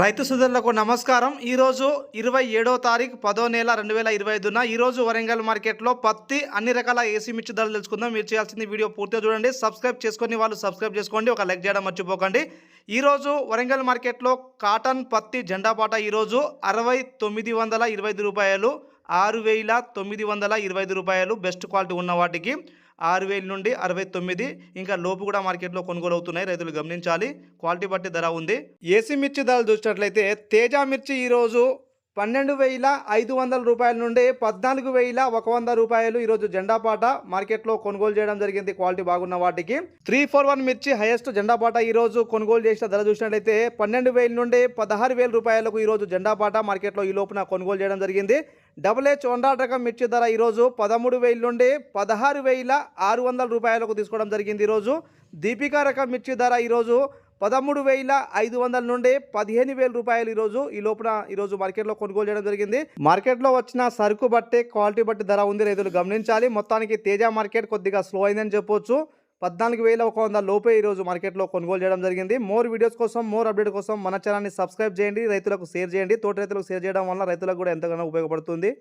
రైతు సోదరులకు నమస్కారం. ఈరోజు ఇరవై ఏడో తారీఖు పదో నెల రెండు వేల ఇరవై ఐదున ఈరోజు వరంగల్ మార్కెట్లో పత్తి అన్ని రకాల ఏసీ మిర్చి ధరలు తెలుసుకుందాం. మీరు చేయాల్సింది వీడియో పూర్తిగా చూడండి. సబ్స్క్రైబ్ చేసుకొని వాళ్ళు సబ్స్క్రైబ్ చేసుకోండి. ఒక లైక్ చేయడం మర్చిపోకండి. ఈరోజు వరంగల్ మార్కెట్లో కాటన్ పత్తి జెండా పాట ఈరోజు అరవై తొమ్మిది వందల ఇరవై ఐదు రూపాయలు ఆరు వేల తొమ్మిది వందల ఇరవై ఐదు రూపాయలు బెస్ట్ క్వాలిటీ ఉన్న వాటికి ఆరు వేల నుండి అరవై తొమ్మిది ఇంకా లోపు కూడా మార్కెట్లో కొనుగోలు అవుతున్నాయి రైతులు గమనించాలి. క్వాలిటీ బట్టి ధర ఉంది. ఏసీ మిర్చి ధరలు చూసినట్లయితే తేజ మిర్చి ఈరోజు పన్నెండు వేల ఐదు వందల రూపాయల నుండి పద్నాలుగు వేల ఒక వంద రూపాయలు ఈరోజు జెండాపాట మార్కెట్లో కొనుగోలు చేయడం జరిగింది. క్వాలిటీ బాగున్న వాటికి త్రీ ఫోర్ వన్ మిర్చి హైయెస్ట్ జెండాపాట ఈరోజు కొనుగోలు చేసిన ధర చూసినట్లయితే పన్నెండు వేల నుండి పదహారు వేల రూపాయలకు ఈరోజు జెండాపాట మార్కెట్లో ఈ లోపున కొనుగోలు చేయడం జరిగింది. డబుల్ హెచ్ వండా రకం మిర్చి ధర ఈరోజు పదమూడు వేల నుండి పదహారు వేల ఆరు వందల రూపాయలకు తీసుకోవడం జరిగింది. ఈరోజు దీపికా రకం మిర్చి ధర ఈరోజు పదమూడు వేల ఐదు వందల నుండి పదిహేను వేల రూపాయలు ఈరోజు ఈ లోపల ఈరోజు మార్కెట్లో కొనుగోలు చేయడం జరిగింది. మార్కెట్లో వచ్చిన సరుకు బట్టి క్వాలిటీ బట్టి ధర ఉంది. రైతులు గమనించాలి. మొత్తానికి తేజ మార్కెట్ కొద్దిగా స్లో అయిందని చెప్పొచ్చు. పద్నాలుగు వేల ఒక వంద లోపే ఈరోజు మార్కెట్లో కొనుగోలు చేయడం జరిగింది. మోర్ వీడియోస్ కోసం మోర్ అప్డేట్ కోసం మన ఛానల్ని సబ్స్క్రైబ్ చేయండి. రైతులకు షేర్ చేయండి. తోటి రైతులకు షేర్ చేయడం వల్ల రైతులకు కూడా ఎంతగానో ఉపయోగపడుతుంది.